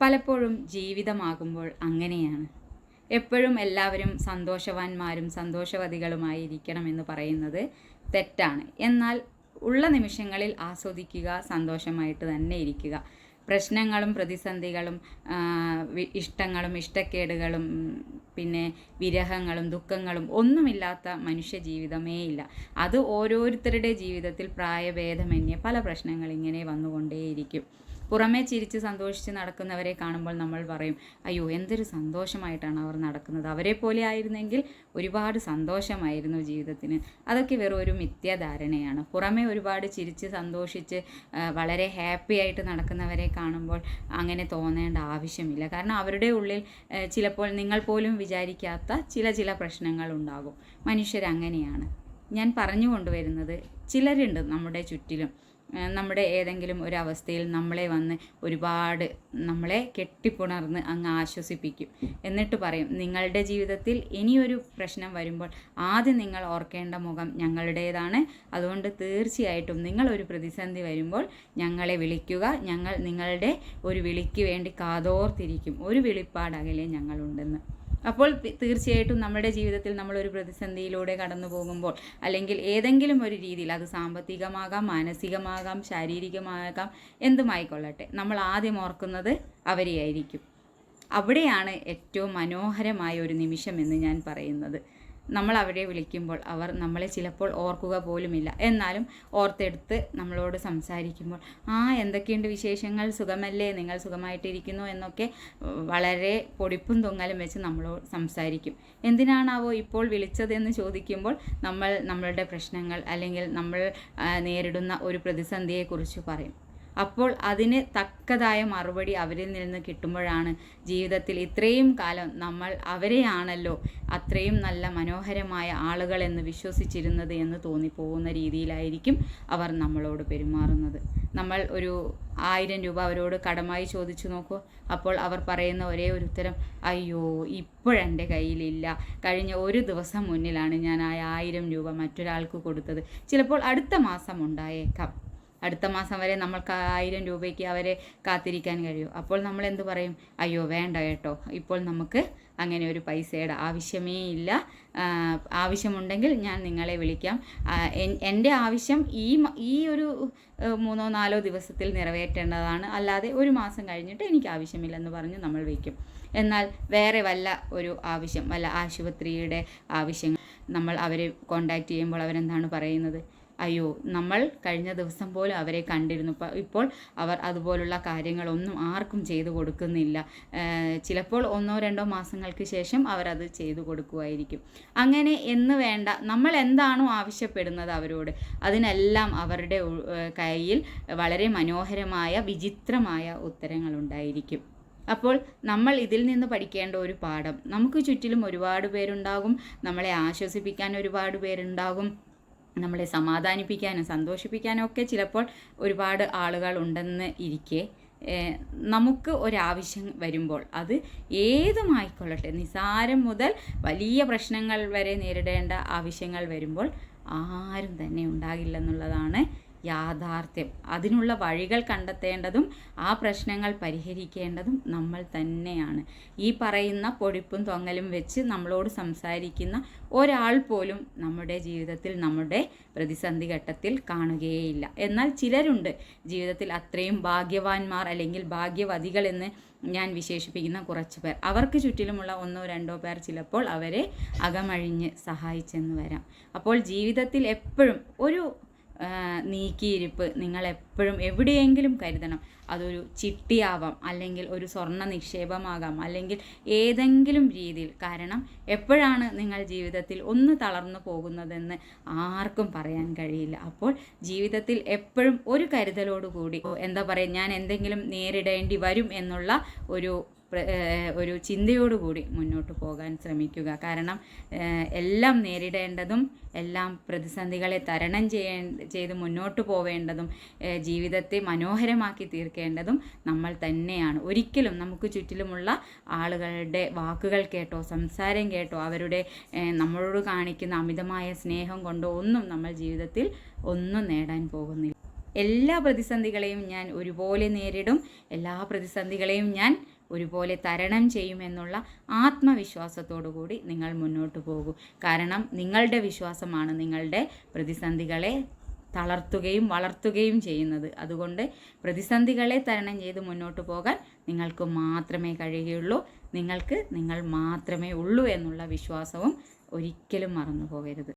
പലപ്പോഴും ജീവിതമാകുമ്പോൾ അങ്ങനെയാണ്. എപ്പോഴും എല്ലാവരും സന്തോഷവാന്മാരും സന്തോഷവതികളുമായി ഇരിക്കണം എന്ന് പറയുന്നത് തെറ്റാണ്. എന്നാൽ ഉള്ള നിമിഷങ്ങളിൽ ആസ്വദിക്കുക സന്തോഷമായിട്ട് തന്നെ ഇരിക്കുക. പ്രശ്നങ്ങളും പ്രതിസന്ധികളും ഇഷ്ടങ്ങളും ഇഷ്ടക്കേടുകളും പിന്നെ വിരഹങ്ങളും ദുഃഖങ്ങളും ഒന്നുമില്ലാത്ത മനുഷ്യ ജീവിതമേ ഇല്ല. അത് ഓരോരുത്തരുടെ ജീവിതത്തിൽ പ്രായഭേദമന്യേ പല പ്രശ്നങ്ങൾ ഇങ്ങനെ വന്നുകൊണ്ടേയിരിക്കും. പുറമേ ചിരിച്ച് സന്തോഷിച്ച് നടക്കുന്നവരെ കാണുമ്പോൾ നമ്മൾ പറയും അയ്യോ എന്തൊരു സന്തോഷമായിട്ടാണ് അവർ നടക്കുന്നത്. അവരെ പോലെ ആയിരുന്നെങ്കിൽ ഒരുപാട് സന്തോഷമായിരുന്നു ജീവിതത്തിന്. അതൊക്കെ വെറും ഒരു മിഥ്യാധാരണയാണ്. പുറമേ ഒരുപാട് ചിരിച്ച് സന്തോഷിച്ച് വളരെ ഹാപ്പി ആയിട്ട് നടക്കുന്നവരെ കാണുമ്പോൾ അങ്ങനെ തോന്നേണ്ട ആവശ്യമില്ല. കാരണം അവരുടെ ഉള്ളിൽ ചിലപ്പോൾ നിങ്ങൾ പോലും വിചാരിക്കാത്ത ചില ചില പ്രശ്നങ്ങൾ ഉണ്ടാകും. മനുഷ്യരങ്ങനെയാണ്. ഞാൻ പറഞ്ഞു കൊണ്ടുവരുന്നത് ചിലരുണ്ട് നമ്മുടെ ചുറ്റിലും. നമ്മുടെ ഏതെങ്കിലും ഒരു അവസ്ഥയിൽ നമ്മളെ വന്ന് ഒരുപാട് നമ്മളെ കെട്ടിപ്പുണർന്ന് അങ്ങ് ആശ്വസിപ്പിക്കും. എന്നിട്ട് പറയും നിങ്ങളുടെ ജീവിതത്തിൽ ഇനിയൊരു പ്രശ്നം വരുമ്പോൾ ആദ്യം നിങ്ങൾ ഓർക്കേണ്ട മുഖം ഞങ്ങളുടേതാണ്. അതുകൊണ്ട് തീർച്ചയായിട്ടും നിങ്ങളൊരു പ്രതിസന്ധി വരുമ്പോൾ ഞങ്ങളെ വിളിക്കുക. ഞങ്ങൾ നിങ്ങളുടെ ഒരു വിളിക്ക് വേണ്ടി കാതോർത്തിരിക്കും. ഒരു വിളിപ്പാടകലെ ഞങ്ങളുണ്ടെന്ന്. അപ്പോൾ തീർച്ചയായിട്ടും നമ്മുടെ ജീവിതത്തിൽ നമ്മളൊരു പ്രതിസന്ധിയിലൂടെ കടന്നു പോകുമ്പോൾ അല്ലെങ്കിൽ ഏതെങ്കിലും ഒരു രീതിയിൽ അത് സാമ്പത്തികമാകാം മാനസികമാകാം ശാരീരികമാകാം എന്തുമായിക്കൊള്ളട്ടെ. നമ്മൾ ആദ്യം ഓർക്കുന്നത് അവരെയായിരിക്കും. അവിടെയാണ് ഏറ്റവും മനോഹരമായ ഒരു നിമിഷം എന്ന് ഞാൻ പറയുന്നത്. നമ്മൾ അവരെ വിളിക്കുമ്പോൾ അവർ നമ്മളെ ചിലപ്പോൾ ഓർക്കുക പോലുമില്ല. എന്നാലും ഓർത്തെടുത്ത് നമ്മളോട് സംസാരിക്കുമ്പോൾ ആ എന്തൊക്കെയുണ്ട് വിശേഷങ്ങൾ? സുഖമല്ലേ? നിങ്ങൾ സുഖമായിട്ടിരിക്കുന്നു? എന്നൊക്കെ വളരെ പൊടിപ്പും തൊങ്ങലും വെച്ച് നമ്മളോട് സംസാരിക്കും. എന്തിനാണാവോ ഇപ്പോൾ വിളിച്ചതെന്ന് ചോദിക്കുമ്പോൾ നമ്മൾ നമ്മളുടെ പ്രശ്നങ്ങൾ അല്ലെങ്കിൽ നമ്മൾ നേരിടുന്ന ഒരു പ്രതിസന്ധിയെക്കുറിച്ച് പറയും. അപ്പോൾ അതിന് തക്കതായ മറുപടി അവരിൽ നിന്ന് കിട്ടുമ്പോഴാണ് ജീവിതത്തിൽ ഇത്രയും കാലം നമ്മൾ അവരെയാണല്ലോ അത്രയും നല്ല മനോഹരമായ ആളുകൾ എന്ന് വിശ്വസിച്ചിരുന്നത് എന്ന് തോന്നിപ്പോകുന്ന രീതിയിലായിരിക്കും അവർ നമ്മളോട് പെരുമാറുന്നത്. നമ്മൾ ഒരു ആയിരം രൂപ അവരോട് കടമായി ചോദിച്ചു നോക്കൂ. അപ്പോൾ അവർ പറയുന്ന ഒരേ ഒരു ഉത്തരം അയ്യോ ഇപ്പോഴെന്റെ കയ്യിലില്ല. കഴിഞ്ഞ ഒരു ദിവസം മുന്നിലാണ് ഞാൻ ആ ആയിരം രൂപ മറ്റൊരാൾക്ക് കൊടുത്തത്. ചിലപ്പോൾ അടുത്ത മാസം ഉണ്ടായേക്കാം. അടുത്ത മാസം വരെ നമ്മൾക്ക് ആയിരം രൂപയ്ക്ക് അവരെ കാത്തിരിക്കാൻ കഴിയും. അപ്പോൾ നമ്മൾ എന്ത് പറയും? അയ്യോ വേണ്ട കേട്ടോ. ഇപ്പോൾ നമുക്ക് അങ്ങനെ ഒരു പൈസയുടെ ആവശ്യമേ ഇല്ല. ആവശ്യമുണ്ടെങ്കിൽ ഞാൻ നിങ്ങളെ വിളിക്കാം. എന്റെ ആവശ്യം ഈ ഈ ഒരു മൂന്നോ നാലോ ദിവസത്തിൽ നിറവേറ്റേണ്ടതാണ്. അല്ലാതെ ഒരു മാസം കഴിഞ്ഞിട്ട് എനിക്ക് ആവശ്യമില്ലെന്ന് പറഞ്ഞ് നമ്മൾ വയ്ക്കും. എന്നാൽ വേറെ വല്ല ഒരു ആവശ്യം വല്ല ആശുപത്രിയുടെ ആവശ്യങ്ങൾ നമ്മൾ അവരെ കോണ്ടാക്ട് ചെയ്യുമ്പോൾ അവരെന്താണ് പറയുന്നത്? അയ്യോ നമ്മൾ കഴിഞ്ഞ ദിവസം പോലും അവരെ കണ്ടിരുന്നു. ഇപ്പോൾ അവർ അതുപോലുള്ള കാര്യങ്ങളൊന്നും ആർക്കും ചെയ്തു കൊടുക്കുന്നില്ല. ചിലപ്പോൾ ഒന്നോ രണ്ടോ മാസങ്ങൾക്ക് ശേഷം അവരത് ചെയ്തു കൊടുക്കുമായിരിക്കും. അങ്ങനെ എന്ന് വേണ്ട നമ്മൾ എന്താണോ ആവശ്യപ്പെടുന്നത് അവരോട് അതിനെല്ലാം അവരുടെ കയ്യിൽ വളരെ മനോഹരമായ വിചിത്രമായ ഉത്തരങ്ങളുണ്ടായിരിക്കും. അപ്പോൾ നമ്മൾ ഇതിൽ നിന്ന് പഠിക്കേണ്ട ഒരു പാഠം നമുക്ക് ചുറ്റിലും ഒരുപാട് പേരുണ്ടാകും നമ്മളെ ആശ്വസിപ്പിക്കാൻ ഒരുപാട് പേരുണ്ടാകും. നമ്മളെ സമാധാനിപ്പിക്കാനും സന്തോഷിപ്പിക്കാനും ഒക്കെ ചിലപ്പോൾ ഒരുപാട് ആളുകൾ ഉണ്ടെന്ന് ഇരിക്കെ. നമുക്ക് ഒരാവശ്യം വരുമ്പോൾ അത് ഏതുമായിക്കൊള്ളട്ടെ? നിസാരം മുതൽ വലിയ പ്രശ്നങ്ങൾ വരെ നേരിടേണ്ട ആവശ്യങ്ങൾ വരുമ്പോൾ ആരും തന്നെ ഉണ്ടാകില്ലെന്നുള്ളതാണ് യാഥാർത്ഥ്യം. അതിനുള്ള വഴികൾ കണ്ടെത്തേണ്ടതും ആ പ്രശ്നങ്ങൾ പരിഹരിക്കേണ്ടതും നമ്മൾ തന്നെയാണ്. ഈ പറയുന്ന പൊടിപ്പും തൊങ്ങലും വെച്ച് നമ്മളോട് സംസാരിക്കുന്ന ഒരാൾ പോലും നമ്മുടെ ജീവിതത്തിൽ നമ്മുടെ പ്രതിസന്ധി ഘട്ടത്തിൽ കാണുകയേയില്ല. എന്നാൽ ചിലരുണ്ട് ജീവിതത്തിൽ അത്രയും ഭാഗ്യവാന്മാർ അല്ലെങ്കിൽ ഭാഗ്യവതികൾ എന്ന് ഞാൻ വിശേഷിപ്പിക്കുന്ന കുറച്ച് പേർ. അവർക്ക് ചുറ്റിലുമുള്ള ഒന്നോ രണ്ടോ പേർ ചിലപ്പോൾ അവരെ അകമഴിഞ്ഞ് സഹായിച്ചെന്ന് വരാം. അപ്പോൾ ജീവിതത്തിൽ എപ്പോഴും ഒരു നീക്കിയിരിപ്പ് നിങ്ങൾ എപ്പോഴും എവിടെയെങ്കിലും കരുതണം. അതൊരു ചിട്ടിയാവാം അല്ലെങ്കിൽ ഒരു സ്വർണ നിക്ഷേപമാകാം അല്ലെങ്കിൽ ഏതെങ്കിലും രീതിയിൽ. കാരണം എപ്പോഴാണ് നിങ്ങൾ ജീവിതത്തിൽ ഒന്ന് തളർന്നു പോകുന്നതെന്ന് ആർക്കും പറയാൻ കഴിയില്ല. അപ്പോൾ ജീവിതത്തിൽ എപ്പോഴും ഒരു കരുതലോടുകൂടി എന്താ പറയുക ഞാൻ എന്തെങ്കിലും നേരിടേണ്ടി വരും എന്നുള്ള ഒരു ഒരു ചിന്തയോടുകൂടി മുന്നോട്ട് പോകാൻ ശ്രമിക്കുക. കാരണം എല്ലാം നേരിടേണ്ടതും എല്ലാം പ്രതിസന്ധികളെ തരണം ചെയ്യേ ചെയ്ത് മുന്നോട്ട് പോവേണ്ടതും ജീവിതത്തെ മനോഹരമാക്കി തീർക്കേണ്ടതും നമ്മൾ തന്നെയാണ്. ഒരിക്കലും നമുക്ക് ചുറ്റിലുമുള്ള ആളുകളുടെ വാക്കുകൾ കേട്ടോ സംസാരം കേട്ടോ അവരുടെ നമ്മളോട് കാണിക്കുന്ന അമിതമായ സ്നേഹം കൊണ്ടോ ഒന്നും നമ്മൾ ജീവിതത്തിൽ ഒന്നും നേടാൻ പോകുന്നില്ല. എല്ലാ പ്രതിസന്ധികളെയും ഞാൻ ഒരുപോലെ നേരിടും. എല്ലാ പ്രതിസന്ധികളെയും ഞാൻ ഒരുപോലെ തരണം ചെയ്യുമെന്നുള്ള ആത്മവിശ്വാസത്തോടു കൂടി നിങ്ങൾ മുന്നോട്ട് പോകൂ. കാരണം നിങ്ങളുടെ വിശ്വാസമാണ് നിങ്ങളുടെ പ്രതിസന്ധികളെ തളർത്തുകയും വളർത്തുകയും ചെയ്യുന്നത്. അതുകൊണ്ട് പ്രതിസന്ധികളെ തരണം ചെയ്ത് മുന്നോട്ട് പോകാൻ നിങ്ങൾക്ക് മാത്രമേ കഴിയുകയുള്ളൂ. നിങ്ങൾക്ക് നിങ്ങൾ മാത്രമേ ഉള്ളൂ എന്നുള്ള വിശ്വാസവും ഒരിക്കലും മറന്നു പോകരുത്